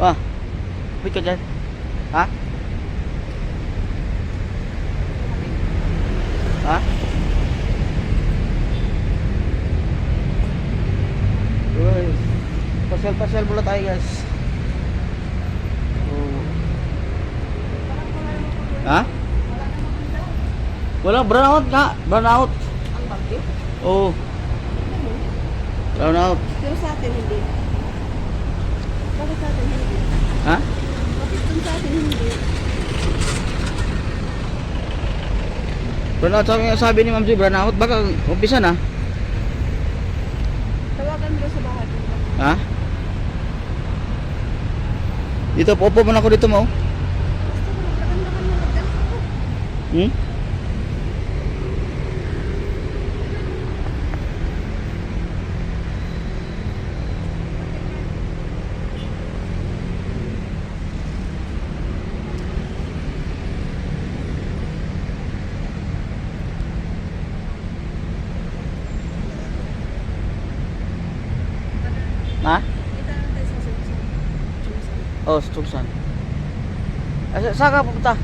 Ah. Wait ka dyan. Ha? Ha? Uy. Pasyal-pasyal muna tayo guys. Oh. Ha? Wala, brownout nga. Brownout. Ang bagyo? Oo. Brownout. Pero sa atin hindi. Bakit sa atin hindi? Ha? Bakit dun sa atin hindi? Brownout sabi, sabi ni Ma'am Joy, brownout. Baka umpisa na. Tawagan mo sa bahay. Ha? Dito, upo muna ako dito mo. Hmm? Ha? Kita lang tayo sa sunsun. Sunsun. Oh, Stuksan. Ay, sa- saan ka pupunta?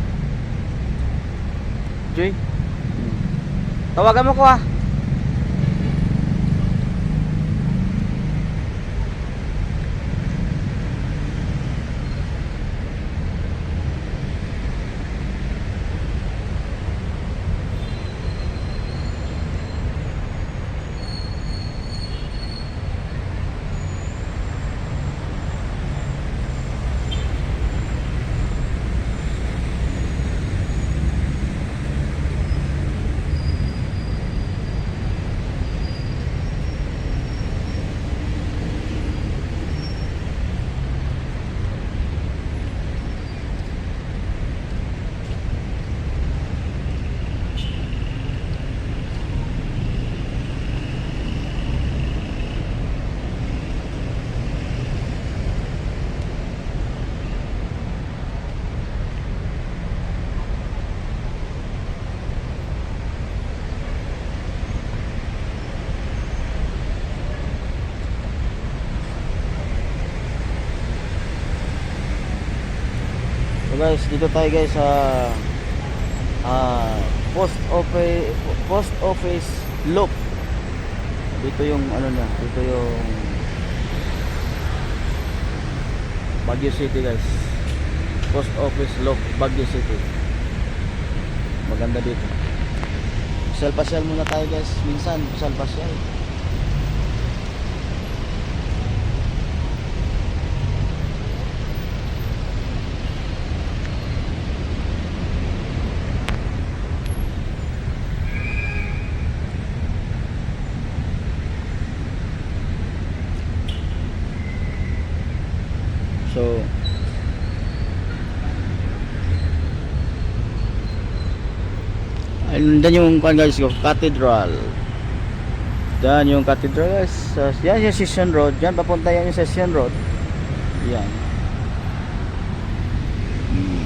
Joy? Tawagan mo ko ah. Guys, dito tayo guys sa ah, post office post office loop. Dito yung ano niya, dito yung Baguio City guys. Post office loop Baguio City. Maganda dito. Pasyal-pasyal muna tayo guys. Minsan, pasyal-pasyal. So, ayun dan yung kuan guys ko, cathedral. Dan yung cathedral guys. So, yan yung Session Road. Yan papunta yan yung Session Road. Yan. Hmm.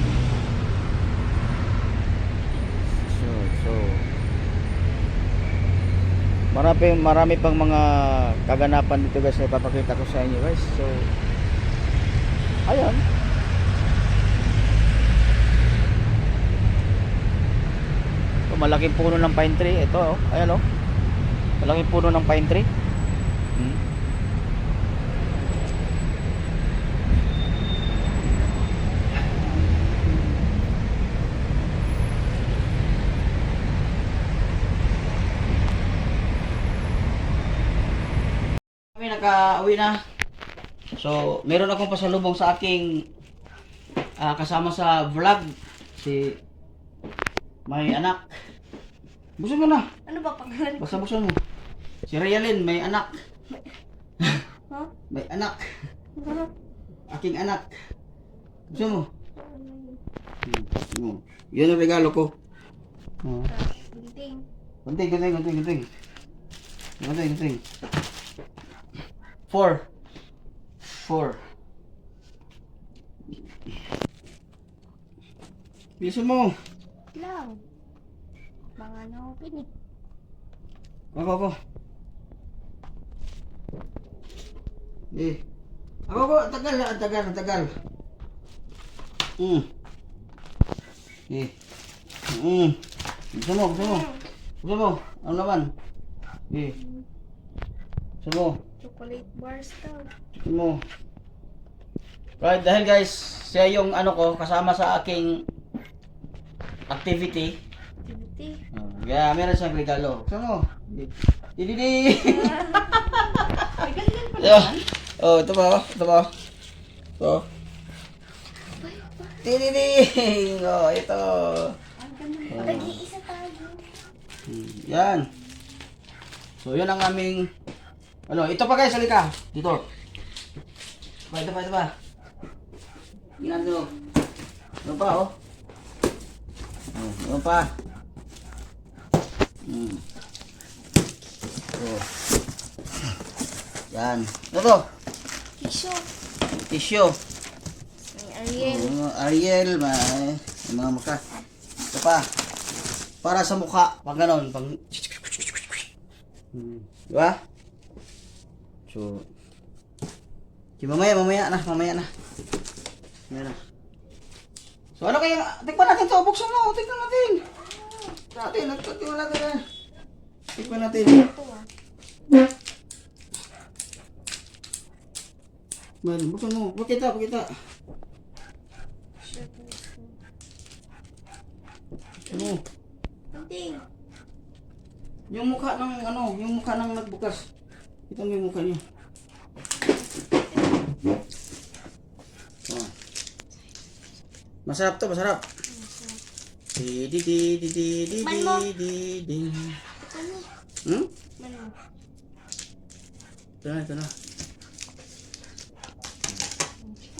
So, so marami marami pang mga kaganapan dito guys na ipapakita ko sa inyo guys. So, Ayun. Ito, malaking puno ng pine tree. Ito, oh. Ayan, oh. Malaking puno ng pine tree. Hmm. Kami naka-uwi na. So, meron akong pasalubong sa aking ah, kasama sa vlog si may anak. Buksan mo na. Ano ba pangalan ko? Basta buksan mo. Si Rayalyn may anak. Ha? May anak. Ano? Aking anak. Buksan mo. Hmm. Yan ang regalo ko. Oh. Gunting. Gunting, gunting, gunting, gunting. Gunting, gunting. Four. Four. Bilisan mo. Lang. Mga ano, pinig. Ako, ako. Eh. Ako ko, tagal, tagal, tagal. Mm. Eh. Mm. Gusto mo, gusto mo. Gusto mo, ano naman? Eh. Gusto mo, Chocolate bars daw. gusto mo. Right, dahil guys, siya yung ano ko, kasama sa aking. Activity. Yeah, meron siyang regalo. Gusto mo? Didi! Ay, ganyan pa Yeah. Oh, ito ba? Ito ba? Ito. Didi! Oh, ito. Ang ganyan Oh. Nag-iisa tayo. Hmm, Yan. So, yun ang aming... Ano, ito pa guys, halika. Dito. Ito pa, ito pa, ito pa. Yan ito. Ano pa, oh. Oh, ano pa. Hmm. Oh. Yan. Ano to? Tissue. Tissue. Ariel. Oh, Ariel, may, may mga mukha. Ito pa. Para sa mukha. Pag ganon. Pag... Hmm. Di ba? So, Okay, mamaya, mamaya na, mamaya na. Mamaya na. So, ano kayo? Tikman natin to. Buksan mo. Tikman natin. Natin, tikman natin. Tikman natin. Ito ah. Man, buksan mo. Pakita, pakita. Ano? Hindi. Yung mukha ng ano, yung mukha ng nagbukas. Ito mo yung mukha niya. Oh. Masarap to, masarap. Di di di di di di di di di. Ano? Hmm? Ito na, ito na.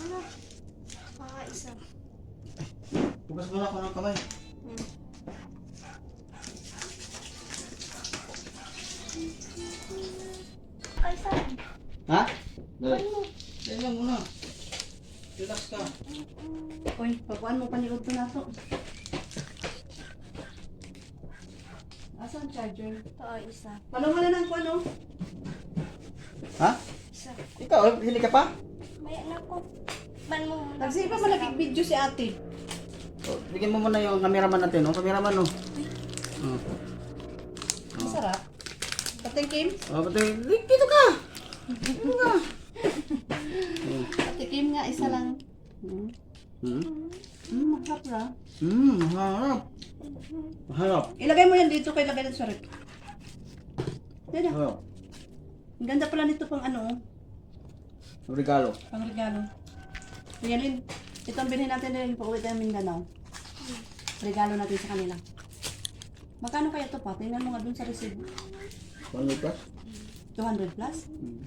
Ano? Kakaisa. Bukas mo na ako ng kamay. Hmm. Kakaisa. Ha? Dali. Ano? Dali lang muna. Relax ka. Uy, pagkuhan mo panilod to na to. Asan charger? Ito ah, isa. Paano mo na ng kuhan, oh? Ha? Isa. Ikaw, hili ka pa? Maya na ko. Ban mo. Nagsipa malagig video si ate. Oh, bigyan mo muna yung cameraman natin, oh. Cameraman, oh. Oh. Masarap. Pating Kim? Oh, pati, dito ka. Dito ka. Oh. Kim nga, isa lang. Hmm, Hmm? hmm masarap na. Hmm, harap. Harap. Ilagay mo yan dito kay lagay natin sa rep. Yan na. Harap. Ang ganda pala nito pang ano, oh, Regalo. pang regalo. Rialin, ito ang binhin natin rin pag uwi tayo Mindanao. Regalo natin sa kanila. Magkano kaya ito pa? Tingnan mo nga dun sa receipt. Ano ka? 200 plus? Hmm.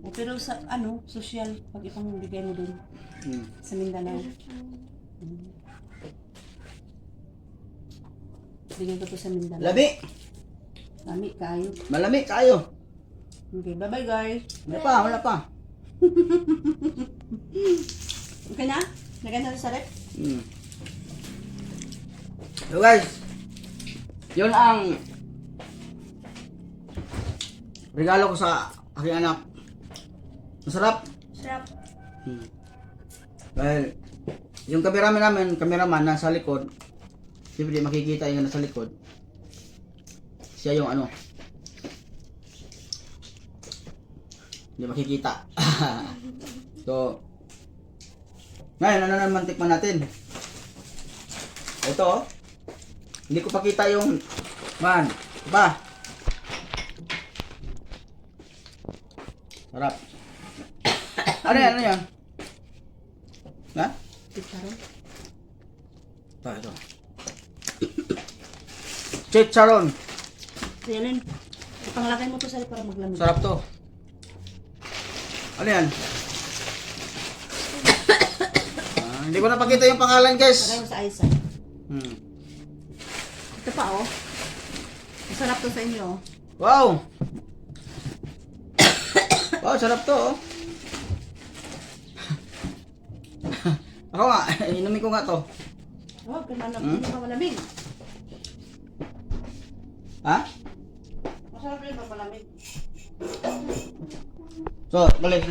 O, pero sa ano, social, pag ipang bigay mo dun Hmm. sa Mindanao. Bigay ko to sa Mindanao. Labi. Lami, kayo. Malami kayo. Okay, bye-bye guys. Wala pa, wala pa. Okay na? Lagyan natin sa rep? Hmm. So guys, yun ang regalo ko sa aking anak. Masarap. Sarap. Hmm. Dahil yung cameraman namin, cameraman nasa likod, siyempre makikita yung nasa likod. Siya yung ano. Hindi makikita. so, ngayon, ano naman tikman natin? Ito, oh. Hindi ko pakita yung man. Ba? Sarap. ano yan? Ano yan? Ha? Chicharon. Ito, ito. Chicharon. Rialin, ipanglagay mo to sa para maglamig. Sarap to. Ano yan? Ah, hindi ko na pakita yung pangalan, Lagay guys. mo sa Aisa. Hmm. Ito pa oh. Masarap to sa inyo oh. Wow! wow, sarap to, oh. Ako nga, inumin ko nga to. Oh, kailangan Hmm? hmm? ka malamig. Ha? Masarap rin pag malamig. So, balik.